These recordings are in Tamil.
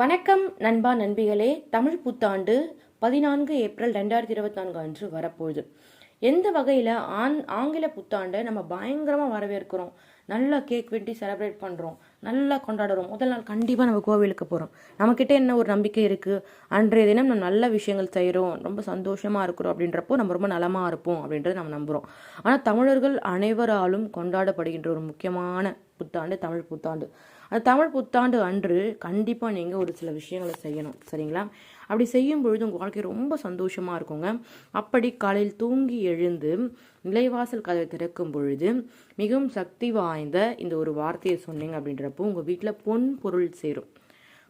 வணக்கம் நண்பா நண்பிகளே. தமிழ் புத்தாண்டு பதினான்கு ஏப்ரல் ரெண்டாயிரத்தி இருபத்தி நான்கு அன்று வரப்போகுது. எந்த வகையில் ஆண் ஆங்கில புத்தாண்டை நம்ம பயங்கரமாக வரவேற்கிறோம்? நல்லா கேக் வெட்டி செலிப்ரேட் பண்ணுறோம் நல்லா கொண்டாடுறோம். முதல் நாள் கண்டிப்பாக நம்ம கோவிலுக்கு போகிறோம் நம்மக்கிட்ட என்ன ஒரு நம்பிக்கை இருக்குது அன்றைய தினம் நம்ம நல்ல விஷயங்கள் செய்கிறோம் ரொம்ப சந்தோஷமாக இருக்கிறோம் அப்படின்றப்போ நம்ம ரொம்ப நலமாக இருப்போம் அப்படின்றத நம்ம நம்புகிறோம் ஆனால் தமிழர்கள் அனைவராலும் கொண்டாடப்படுகின்ற ஒரு முக்கியமான புத்தாண்டு தமிழ் புத்தாண்டு. அந்த தமிழ் புத்தாண்டு அன்று கண்டிப்பாக நீங்கள் ஒரு சில விஷயங்களை செய்யணும். சரிங்களா? அப்படி செய்யும் பொழுது உங்கள் வாழ்க்கை ரொம்ப சந்தோஷமாக இருக்குங்க. அப்படி காலையில் தூங்கி எழுந்து நிலைவாசல் கதவை திறக்கும் பொழுது மிகவும் சக்தி வாய்ந்த இந்த ஒரு வார்த்தையை சொன்னீங்க அப்படின்றப்போ உங்கள் வீட்டில் பொன் பொருள் சேரும்.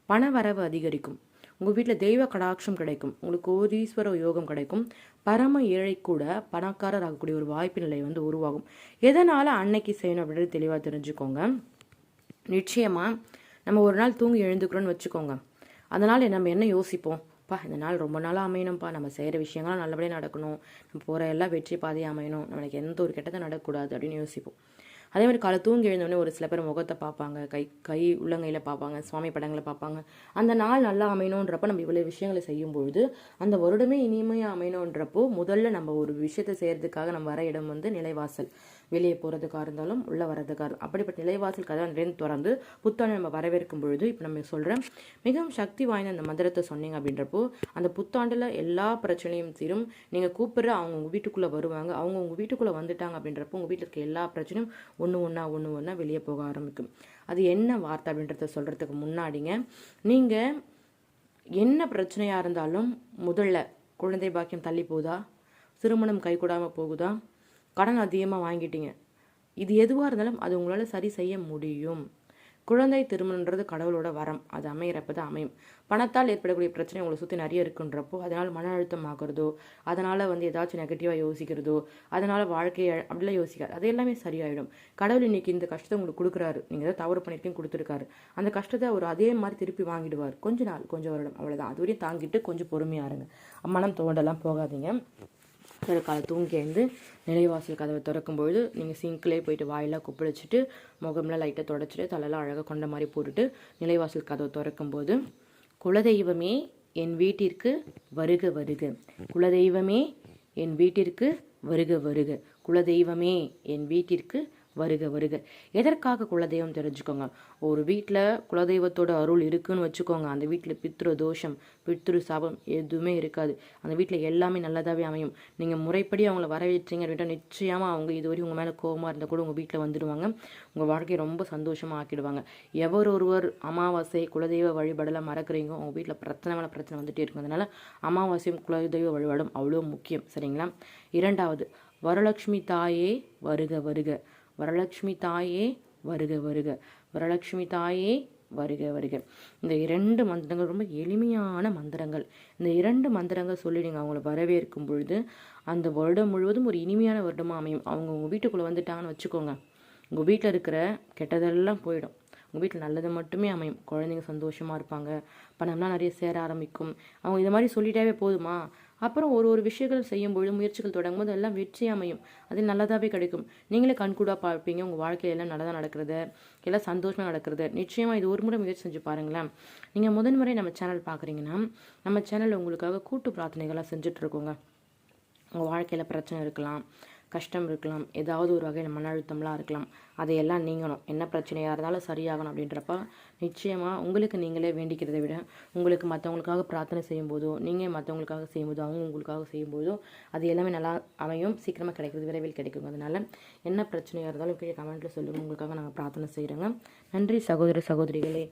பண வரவு அதிகரிக்கும். உங்கள் வீட்டில் தெய்வ கடாட்சம் கிடைக்கும். உங்களுக்கு ஓரீஸ்வர யோகம் கிடைக்கும். பரம ஏழை கூட பணக்காரர் ஆகக்கூடிய ஒரு வாய்ப்பு நிலை வந்து உருவாகும். எதனால் அன்னைக்கு செய்யணும் அப்படின்றது தெளிவாக தெரிஞ்சுக்கோங்க. நிச்சயமாக நம்ம ஒரு நாள் தூங்கி எழுந்துக்கிறோன்னு வச்சுக்கோங்க. அதனால் நம்ம என்ன யோசிப்போம்? பா இந்த நாள் ரொம்ப நாளாக அமையணும்ப்பா. நம்ம செய்கிற விஷயங்கள்லாம் நல்லபடியாக நடக்கணும். நம்ம போகிற எல்லாம் வெற்றி பாதையாக அமையணும். நம்மளுக்கு எந்த ஒரு கெட்டதும் நடக்கக்கூடாது அப்படின்னு யோசிப்போம். அதே மாதிரி காலை தூங்கி எழுந்தோடனே ஒரு சில பேர் முகத்தை பார்ப்பாங்க. கை கை உள்ளங்கையில் பார்ப்பாங்க. சுவாமி படங்களை பார்ப்பாங்க. அந்த நாள் நல்லா அமையணுன்றப்ப நம்ம இவ்வளோ விஷயங்களை செய்யும்பொழுது அந்த வருடமே இனிமையாக அமையணுன்றப்போ முதல்ல நம்ம ஒரு விஷயத்தை செய்கிறதுக்காக நம்ம வர இடம் வந்து நிலைவாசல். வெளியே போகிறதுக்காக இருந்தாலும் உள்ளே வர்றதுக்காக இருந்தாலும் அப்படிப்பட்ட நிலைவாசல் கதை திறந்து புத்தாண்டை நம்ம வரவேற்கும் பொழுது இப்போ நம்ம சொல்கிறேன் மிகவும் சக்தி வாய்ந்த அந்த மந்திரத்தை சொன்னீங்க அப்படின்றப்போ அந்த புத்தாண்டில் எல்லா பிரச்சனையும் தீரும். நீங்கள் கூப்பிட்ற அவங்க உங்கள் வீட்டுக்குள்ளே வருவாங்க. அவங்க உங்கள் வீட்டுக்குள்ளே வந்துட்டாங்க அப்படின்றப்போ உங்கள் வீட்டில் இருக்க எல்லா பிரச்சனையும் ஒன்று ஒன்றா ஒன்று ஒன்றா வெளியே போக ஆரம்பிக்கும். அது என்ன வார்த்தை அப்படின்றத சொல்கிறதுக்கு முன்னாடிங்க நீங்கள் என்ன பிரச்சனையாக இருந்தாலும் முதல்ல குழந்தை பாக்கியம் தள்ளி போகுதா? திருமணம் கைகூடாமல் போகுதா? கடன் அதிகமாக வாங்கிட்டீங்க. இது எதுவாக இருந்தாலும் அது உங்களால் சரி செய்ய முடியும். குழந்தை திருமணன்றது கடவுளோட வரம். அது அமையிறப்ப தான் அமையும். பணத்தால் ஏற்படக்கூடிய பிரச்சனை உங்களை சுற்றி நிறைய இருக்குன்றப்போ அதனால் மன அழுத்தம் ஆகிறதோ அதனால் வந்து ஏதாச்சும் நெகட்டிவாக யோசிக்கிறதோ அதனால் வாழ்க்கையை அப்படிலாம் யோசிக்காது. அது எல்லாமே சரியாயிடும். கடவுள் இன்னைக்கு இந்த கஷ்டத்தை உங்களுக்கு கொடுக்குறாரு. நீங்கள் ஏதாவது தவறு பண்ணியிருக்கேன் கொடுத்துருக்காரு. அந்த கஷ்டத்தை அவர் அதே மாதிரி திருப்பி வாங்கிடுவார். கொஞ்ச நாள் கொஞ்சம் வருடம். அவ்வளோதான் அது வரையும் தாங்கிட்டு கொஞ்சம் பொறுமையாக இருங்க. மனம் தோண்டெல்லாம் போகாதீங்க. ஒரு காலை தூங்கி எழுந்து நிலைவாசல் கதவை திறக்கும்பொழுது நீங்கள் சிங்க்லேயே போயிட்டு வாயெல்லாம் குப்பிடிச்சிட்டு முகம்லாம் லைட்டாக தொடச்சிட்டு தலையெல்லாம் அழகாக கொண்ட மாதிரி போட்டுட்டு நிலைவாசல் கதவை திறக்கும்போது குலதெய்வமே என் வீட்டிற்கு வருக வருக. குலதெய்வமே என் வீட்டிற்கு வருக வருக. குலதெய்வமே என் வீட்டிற்கு வருக வருக. எதற்காக குலதெய்வம் தெரிஞ்சுக்கோங்க? ஒரு வீட்டில் குலதெய்வத்தோட அருள் இருக்குன்னு வச்சுக்கோங்க. அந்த வீட்டில் பித்ரு தோஷம் பித்ரு சாபம் எதுவுமே இருக்காது. அந்த வீட்டில் எல்லாமே நல்லதாகவே அமையும். நீங்கள் முறைப்படி அவங்கள வரவேற்றீங்க அப்படின்ட்டா நிச்சயமாக அவங்க இதுவரை உங்கள் மேலே கோபமாக இருந்தால் கூட உங்கள் வீட்டில் வந்துடுவாங்க உங்கள் வாழ்க்கையை ரொம்ப சந்தோஷமாக ஆக்கிடுவாங்க. எவர் ஒருவர் அமாவாசை குலதெய்வ வழிபாடெல்லாம் மறக்கிறீங்க உங்கள் வீட்டில் பிரச்சனை மேலே பிரச்சனை வந்துட்டே இருக்கும். அதனால் அமாவாசையும் குலதெய்வ வழிபாடும் அவ்வளோ முக்கியம். சரிங்களா? இரண்டாவது வரலட்சுமி தாயே வருக வருக. வரலட்சுமி தாயே வருக வருக. வரலட்சுமி தாயே வருக வருக. இந்த இரண்டு மந்திரங்கள் ரொம்ப எளிமையான மந்திரங்கள். இந்த இரண்டு மந்திரங்கள் சொல்லி நீங்கள் அவங்கள வரவேற்கும் பொழுது அந்த வருடம் முழுவதும் ஒரு இனிமையான வருடமாக அமையும். அவங்க உங்கள் வீட்டுக்குள்ளே வந்துட்டாங்கன்னு வச்சுக்கோங்க. உங்கள் வீட்டில் இருக்கிற கெட்டதெல்லாம் போயிடும். உங்கள் வீட்டில் நல்லது மட்டுமே அமையும். குழந்தைங்க சந்தோஷமாக இருப்பாங்க. பணம்லாம் நிறைய சேர ஆரம்பிக்கும். அவங்க இது மாதிரி சொல்லிட்டாவே போதுமா? அப்புறம் ஒரு ஒரு விஷயங்கள் செய்யும்பொழுது முயற்சிகள் தொடங்கும் போது எல்லாம் வெற்றி அமையும். அது நல்லதாகவே கிடைக்கும். நீங்களே கண்கூடாக பார்ப்பீங்க உங்கள் வாழ்க்கையில் எல்லாம் நல்லதாக நடக்கிறது எல்லாம் சந்தோஷமாக நடக்கிறது. நிச்சயமாக இது ஒரு முறை முயற்சி செஞ்சு பாருங்களேன். நீங்கள் முதன்முறை நம்ம சேனல் பார்க்குறீங்கன்னா நம்ம சேனல் உங்களுக்காக கூட்டு பிரார்த்தனைகளாக செஞ்சுட்ருக்கோங்க உங்கள் வாழ்க்கையில் பிரச்சனை இருக்கலாம். கஷ்டம் இருக்கலாம். ஏதாவது ஒரு வகையில் மன அழுத்தம்லாம் இருக்கலாம். அதையெல்லாம் நீங்கணும். என்ன பிரச்சனையாக இருந்தாலும் சரியாகணும் அப்படின்றப்ப நிச்சயமாக உங்களுக்கு நீங்களே வேண்டிக்கிறதை விட உங்களுக்கு மற்றவங்களுக்காக பிரார்த்தனை செய்யும்போதோ நீங்கள் மற்றவங்களுக்காக செய்யும்போதோ அவங்க உங்களுக்காக செய்யும்போதோ அது எல்லாமே நல்லா அமையும். சீக்கிரமாக கிடைக்கிறது விரைவில் கிடைக்கும். அதனால் என்ன பிரச்சனையாக இருந்தாலும் கீழே கமெண்ட்டில் சொல்லுங்கள் உங்களுக்காக நாங்கள் பிரார்த்தனை செய்கிறோங்க நன்றி சகோதர சகோதரிகளே.